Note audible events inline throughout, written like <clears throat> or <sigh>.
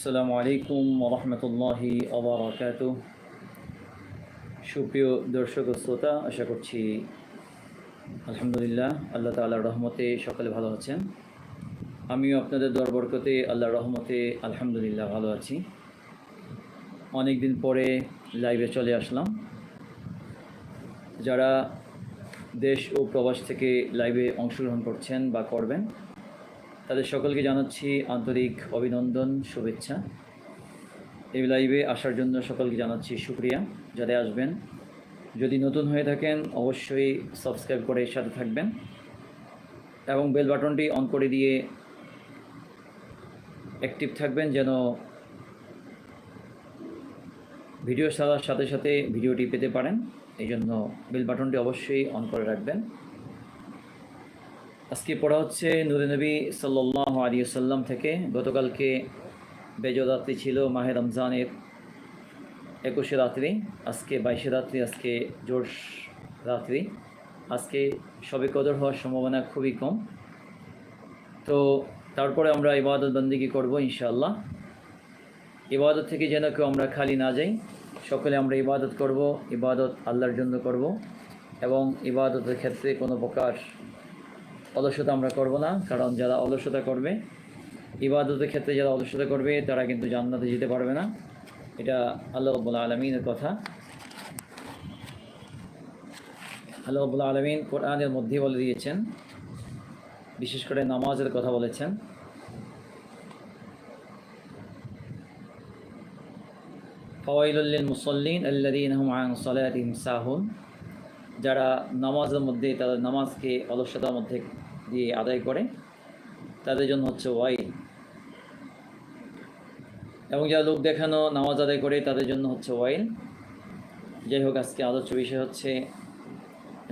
আসসালামু আলাইকুম রহমতুল্লাহি আবরাকাত সুপ্রিয় দর্শক শ্রোতা, আশা করছি আলহামদুলিল্লাহ আল্লাহ তাআলার রহমতে সকলে ভালো আছেন। আমিও আপনাদের দরবরকতে আল্লাহর রহমতে আলহামদুলিল্লাহ ভালো আছি। অনেক দিন পরে লাইভে চলে আসলাম। যারা দেশ ও প্রবাস থেকে লাইভে অংশগ্রহণ করছেন বা করবেন তাদের সকলকে জানাচ্ছি আন্তরিক অভিনন্দন, শুভেচ্ছা। এই লাইভে আসার জন্য সকলকে জানাচ্ছি শুক্রিয়া যারা আসবেন। যদি নতুন হয়ে থাকেন, অবশ্যই সাবস্ক্রাইব করে সাথে থাকবেন এবং বেল বাটনটি অন করে দিয়ে অ্যাক্টিভ থাকবেন যেন ভিডিও ছাড়ার সাথে সাথে ভিডিওটি পেতে পারেন। এই জন্য বেল বাটনটি অবশ্যই অন করে রাখবেন। আজকে পড়া হচ্ছে নবী সাল্লাহ আলী সাল্লাম থেকে। গতকালকে বেজরাত্রি ছিল, মাহে রমজানের একুশে রাত্রি। আজকে বাইশে রাত্রি, আজকে জোর রাত্রি। আজকে সবে কদর হওয়ার সম্ভাবনা খুবই কম। তো তারপরে আমরা ইবাদত বন্দিগি করব ইনশাআল্লাহ। ইবাদত থেকে যেন কেউ আমরা খালি না যাই, সকলে আমরা ইবাদত করব, ইবাদত আল্লাহর জন্য করব এবং ইবাদতের ক্ষেত্রে কোনো প্রকার অলসতা আমরা করব না, কারণ যারা অলসতা করবে, ইবাদতের ক্ষেত্রে যারা অলসতা করবে, তারা কিন্তু জান্নাতে যেতে পারবে না। এটা আল্লাহ রব্বুল আলমিনের কথা। আল্লাহ রব্বুল আলমিন কোরআনের মধ্যে বলে দিয়েছেন, বিশেষ করে নামাজের কথা বলেছেন। ফওয়াইলুল্লিল মুসল্লিন আল্লাদিন হুম সাহুন। যারা নামাজের মধ্যে তাদের নামাজকে অলসতার মধ্যে দিয়ে আদায় করে, তাদের জন্য হচ্ছে ওয়াইল এবং যারা লোক দেখানো, নামাজ আদায় করে, তাদের জন্য হচ্ছে ওয়াইল যাই হোক, আজকে আলোচ্য বিষয় হচ্ছে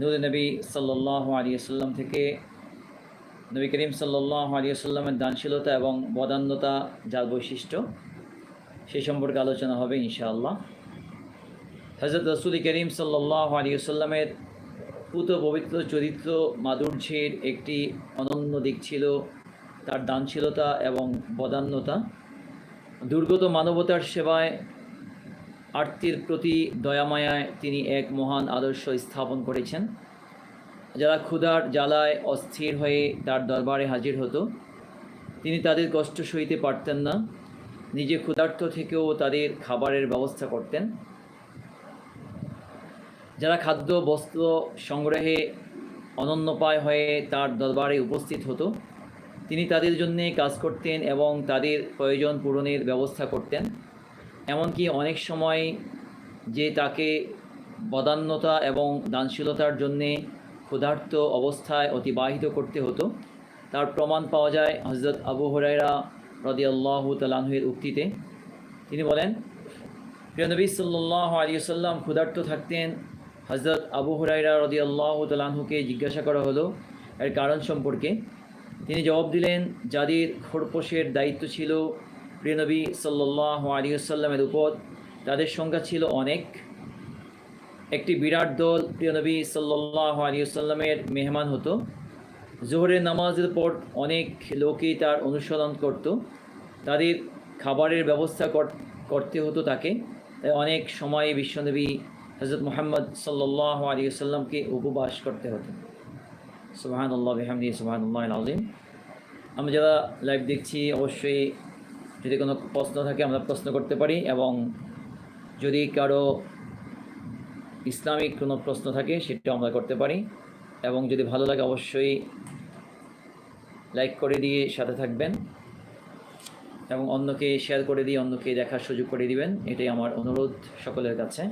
নুর নবী সাল্লাহ আলিয়াল্লাম থেকে নবী করিম সাল্লাহ আলিয়াল্লামের দানশীলতা এবং বদান্যতা যার বৈশিষ্ট্য, সে সম্পর্কে আলোচনা হবে ইনশাআল্লাহ। হজরত রসুল করিম সাল্লাহ আলিয়াল্লামের পুত পবিত্র চরিত্র মাধুর্যের একটি অনন্য দিক ছিল। তার দানশীলতা এবং বদান্যতা। দুর্গত মানবতার সেবায়, আর্তির প্রতি দয়ামায়ায় তিনি এক মহান আদর্শ স্থাপন করেছেন। যারা ক্ষুধার জ্বালায় অস্থির হয়ে তার দরবারে হাজির হতো, তিনি তাদের কষ্ট সইতে পারতেন না। নিজে ক্ষুধার্ত থেকেও তাদের খাবারের ব্যবস্থা করতেন। যারা খাদ্য, বস্ত্র সংগ্রহে অনন্যপায় হয়ে তার দরবারে উপস্থিত হতো, তিনি তাদের জন্যে কাজ করতেন এবং তাদের প্রয়োজন পূরণের ব্যবস্থা করতেন। এমনকি অনেক সময় যে তাকে বদান্যতা এবং দানশীলতার জন্যে ক্ষুধার্ত অবস্থায় অতিবাহিত করতে হতো, তার প্রমাণ পাওয়া যায় হজরত আবু হরাইরা রদিয়াল্লাহ তালাহুয়ের উক্তিতে। তিনি বলেন প্রিয়নবী সাল্লাহ আলিয়াল্লাম ক্ষুধার্ত থাকতেন হজরত আবু হুরাইরা রদি আল্লাহ তালাহুকে জিজ্ঞাসা করা হলো, এর কারণ সম্পর্কে। তিনি জবাব দিলেন যাদের খোরপোশের দায়িত্ব ছিল প্রিয়নবী সাল্লাহ আলিয়াল্লামের উপর। তাদের সংখ্যা ছিল অনেক। একটি বিরাট দল প্রিয়নবী সাল্লাহ আলিয়াল্লামের মেহমান হতো। জোহরের নামাজের পর অনেক লোকই তার অনুসরণ করত। তাদের খাবারের ব্যবস্থা করতে হতো তাকে। তাই অনেক সময় বিশ্বনবী হজরত মোহাম্মদ সাল্লাহ আলী সাল্লামকে উপবাস করতে হতো। সুবাহান আল্লাহ বেহামদি সুবাহান আল্লাহ আলিম আমরা যারা লাইভ দেখছি, অবশ্যই যদি কোনো প্রশ্ন থাকে, আমরা প্রশ্ন করতে পারি এবং যদি কারও ইসলামিক কোনো প্রশ্ন থাকে সেটাও আমরা করতে পারি এবং যদি ভালো লাগে, অবশ্যই লাইক করে দিয়ে সাথে থাকবেন এবং অন্যকে শেয়ার করে দিয়ে অন্যকে দেখার সুযোগ করে দিবেন। এটাই আমার অনুরোধ সকলের কাছে।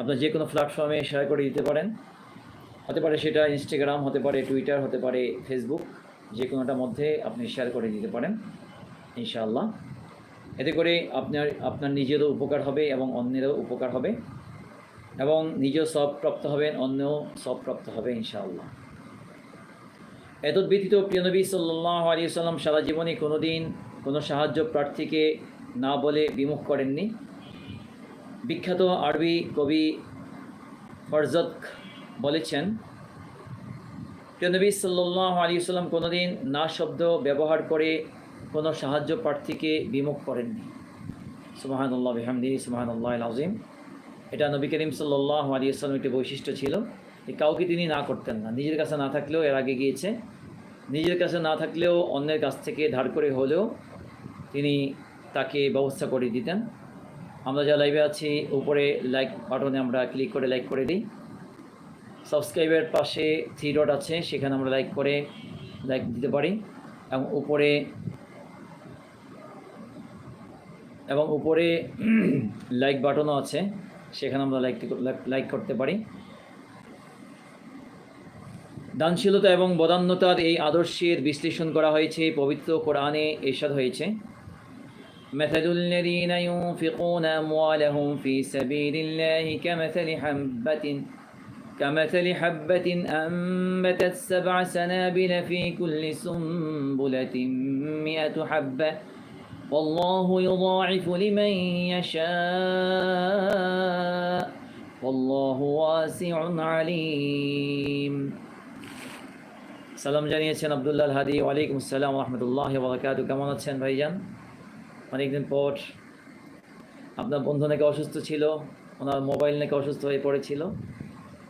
আপনার যে কোনো প্ল্যাটফর্মে শেয়ার করে দিতে পারেন। হতে পারে সেটা ইনস্টাগ্রাম হতে পারে টুইটার হতে পারে ফেসবুক যে কোনোটার মধ্যে আপনি শেয়ার করে দিতে পারেন, ইনশাআল্লাহ। এতে করে আপনার আপনার নিজেরও উপকার হবে এবং অন্যেরও উপকার হবে এবং নিজেও সব প্রাপ্ত হবেন, অন্যও সব প্রাপ্ত হবে, ইনশাআল্লাহ। এতদ ব্যতীত প্রিয়নবী সাল্লাহ আলী সাল্লাম সারা জীবনে কোনো দিন কোনো সাহায্য প্রার্থীকে না বলে বিমুখ করেননি। বিখ্যাত আরবি কবি ফরজত বলেছেন প্রিয়নবী সাল্লাহ আলী সাল্লাম কোনোদিন না শব্দ ব্যবহার করে কোনো সাহায্য প্রার্থীকে বিমুখ করেননি। সুবাহানুল্লাহ বিহামদি সুবাহানুল্লাহ আজিম এটা নবী করিম সাল্লাহ আলিয়াল্লাম একটি বৈশিষ্ট্য ছিল যে কাউকে তিনি না করতেন না। নিজের কাছে না থাকলেও এর আগে গিয়েছে। নিজের কাছে না থাকলেও অন্যের কাছ থেকে ধার করে হলেও তিনি তাকে ব্যবস্থা করে দিতেন। আমরা যা লাইভে আছি, উপরে লাইক বাটনে আমরা ক্লিক করে লাইক করে দিই। সাবস্ক্রাইবের পাশে থ্রি ডট আছে, সেখানে আমরা লাইক করে লাইক দিতে পারি। এবং উপরে এবং উপরে <clears throat> লাইক বাটনও আছে, সেখানে আমরা লাইক লাইক করতে পারি। দানশীলতা এবং বদান্যতার এই আদর্শের বিশ্লেষণ করা হয়েছে, পবিত্র কোরআনে এরশাদ হয়েছে। مثل الذين ينفقون أموالهم في سبيل الله كمثل حبة كمثل حبة أنبتت سبع سنابل في كل سنبلة مئة حبة والله يضاعف لمن يشاء والله واسع عليم সালাম জানিয়েছেন আবদুল্লাহ হাদি ওয়ালাইকুম আসসালাম রহমতুল্লাহ বরকাত কেমন আছেন ভাইজান অনেকদিন পর আপনার বন্ধু নাকি অসুস্থ ছিল, ওনার মোবাইল নাকি অসুস্থ হয়ে পড়েছিল,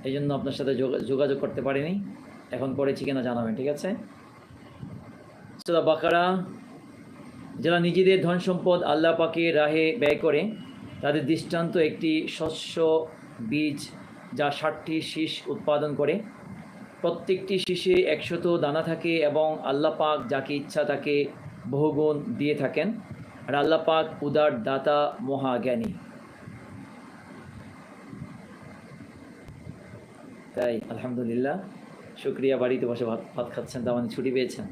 এই জন্য আপনার সাথে যোগা- যোগাযোগ করতে পারিনি। এখন করেছি কিনা জানাবেন, ঠিক আছে? সুরা বাকারা, যারা নিজেদের ধন সম্পদ আল্লাহ পাকে রাহে ব্যয় করে, তাদের দৃষ্টান্ত একটি শস্য বীজ যা ষাটটি শীষ উৎপাদন করে। প্রত্যেকটি শীষে একশত দানা থাকে এবং আল্লাহ পাক যাকে ইচ্ছা তাকে বহুগুণ দিয়ে থাকেন। আর আল্লাহ পাক উদার দাতা মহাজ্ঞানী। তাই, আলহামদুলিল্লাহ। শুক্রিয়া, বাড়িতে বসে ভাত ভাত খাচ্ছেন, তার মানে ছুটি পেয়েছেন।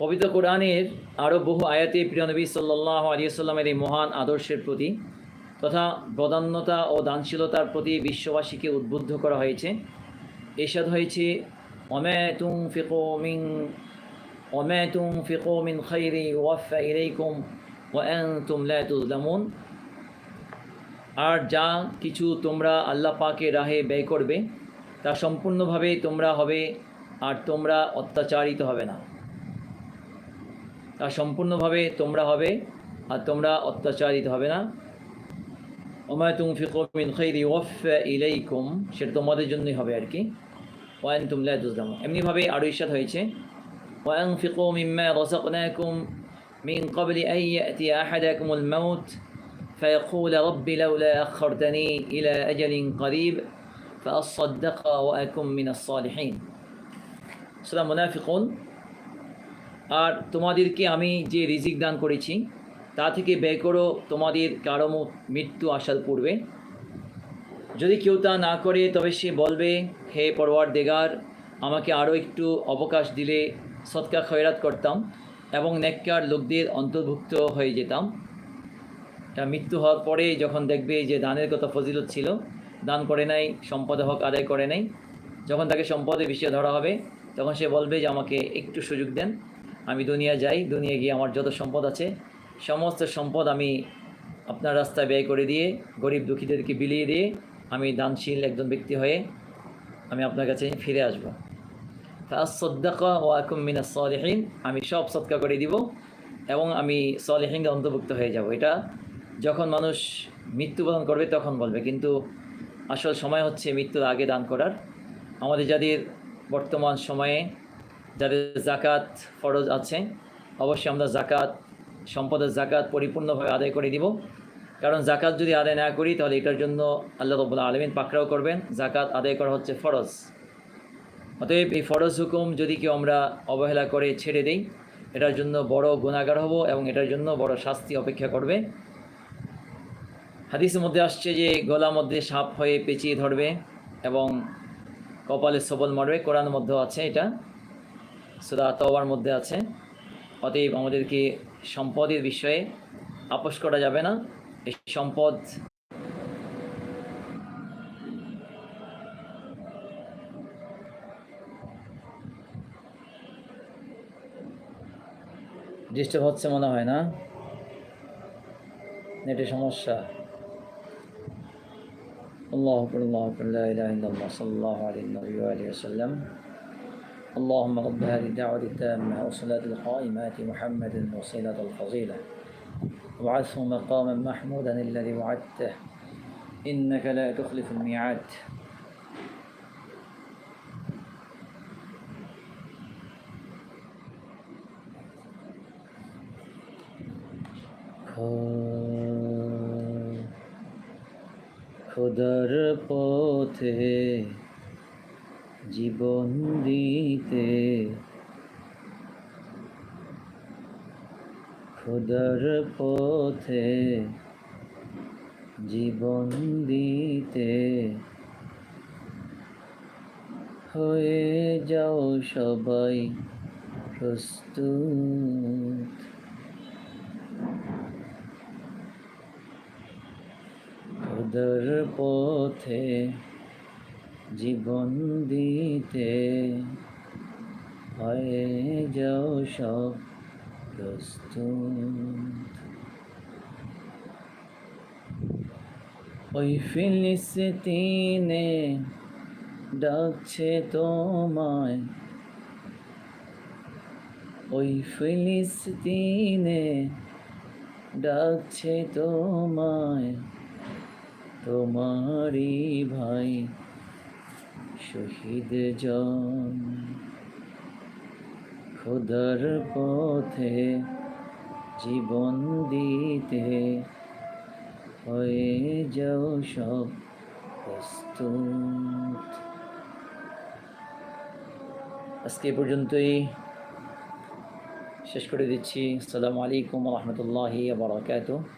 পবিত্র কোরআনের আরও বহু আয়াতে প্রিয়নবী সাল্লাহ আলিয়াল্লামের এই মহান আদর্শের প্রতি তথা প্রধান্যতা ও দানশীলতার প্রতি বিশ্ববাসীকে উদ্বুদ্ধ করা হয়েছে। এরশাদ হয়েছে অমে তুম ফিকো মিং তুম ফিকো মিন খৈরি ওয়াফা ইলাইকুম ও এন তুম লাতুজলামুন আর যা কিছু তোমরা আল্লাহ পাকে রাহে ব্যয় করবে, তা সম্পূর্ণভাবে তোমরা হবে আর তোমরা অত্যাচারিত হবে না। তা সম্পূর্ণভাবে তোমরা হবে আর তোমরা অত্যাচারিত হবে না। ওমা তুমফিকু মিন খৈরি ওয়াফা ইলাইকুম সেটা তোমাদের জন্যই হবে আর কি। ওয়ান তুমলা তুজলাম এমনিভাবে আরও ইস্যাত হয়েছে। ওয়ান ফিকু মিম্মা রসাকনাকুম من قبل أن يأتي أحدكم الموت فيقول رب لولا أخرتني إلى أجل قريب فأصدق وأكن من الصالحين سورة منافقون আর তোমাদেরকে আমি যে রিজিক দান করেছি তা থেকে ব্যয় করো তোমাদের কারো মু- মৃত্যু আসার পূর্বে যদি কেউ তা না করে তবে সে বলবে হে পরওয়ার দেগার আমাকে আরও একটু অবকাশ দিলে সৎকা খয়রাত করতাম এবং নেককার লোকদের অন্তর্ভুক্ত হয়ে যেতাম। মৃত্যু হওয়ার পরে যখন দেখবে যে দানের কথা ফজিলত ছিল, দান করে নাই, সম্পদ হক আদায় করে নাই, যখন তাকে সম্পদে বিষয়ে ধরা হবে, তখন সে বলবে যে আমাকে একটু সুযোগ দেন, আমি দুনিয়া যাই, দুনিয়া গিয়ে আমার যত সম্পদ আছে, সমস্ত সম্পদ আমি আপনার রাস্তায় ব্যয় করে দিয়ে, গরিব দুঃখীদেরকে বিলিয়ে দিয়ে আমি দানশীল একজন ব্যক্তি হয়ে আমি আপনার কাছে ফিরে আসব। ফাসদ্দাকা ও আকুম মিনা সলেহীন আমি সব সৎকা করে দিব এবং আমি সলেহীনকে অন্তর্ভুক্ত হয়ে যাব। এটা যখন মানুষ মৃত্যুবরণ করবে তখন বলবে, কিন্তু আসল সময় হচ্ছে মৃত্যুর আগে দান করার। আমাদের যাদের বর্তমান সময়ে যাদের জাকাত ফরজ আছে, অবশ্যই আমরা জাকাত সম্পদের জাকাত পরিপূর্ণভাবে আদায় করে দিব। কারণ জাকাত যদি আদায় না করি, তাহলে এটার জন্য আল্লাহ রবুল্লা আলমিন পাকড়াও করবেন। জাকাত আদায় করা হচ্ছে ফরজ। অতএব এই ফরজ হুকুম যদি কেউ আমরা অবহেলা করে ছেড়ে দেই, এটার জন্য বড় গুণাগার হব এবং এটার জন্য বড় শাস্তি অপেক্ষা করবে। হাদিসের মধ্যে আসছে যে গলা মধ্যে সাপ হয়ে পেঁচিয়ে ধরবে এবং কপালে সবল মারবে। কোরআনের মধ্যেও আছে এটা সুদা তওবার মধ্যে আছে। অতএব আমাদেরকে সম্পদের বিষয়ে আপোষ করা যাবে না। এই সম্পদ ডিস্টার্ব হচ্ছে মনে হয় না নেটের সমস্যা আল্লাহ আকবার, আল্লাহ আকবার, লা ইলাহা ইল্লাল্লাহ, সাল্লাল্লাহু আলাইহি ওয়া আলিহি ওয়াসাল্লাম। اللهم رب هذه الدعوة التامة والصلاة القائمة محمد وصلة الفضيلة وابعثه مقاما محمودا الذي وعدته إنك لا تخلف الميعاد খোদার পথে জীবন দিতে খোদার পথে জীবন দিতে হয়ে যাও সবাই প্রস্তুত খোদার পথে জীবন দিতে হয়ে যাও সব প্রস্তুত। ওই ফিলিস্তিনে ডাকছে তোমায়। ওই ফিলিস্তিনে ডাকছে তোমায়। তোমারই ভাই শহীদ জন। খোদার পথে জীবন দিতে হয়ে যাও সব প্রস্তুত। আজকে পর্যন্তই। শেষ করে দিচ্ছি। আসসালামু আলাইকুম রহমতুল্লাহি বারাকাতুহ।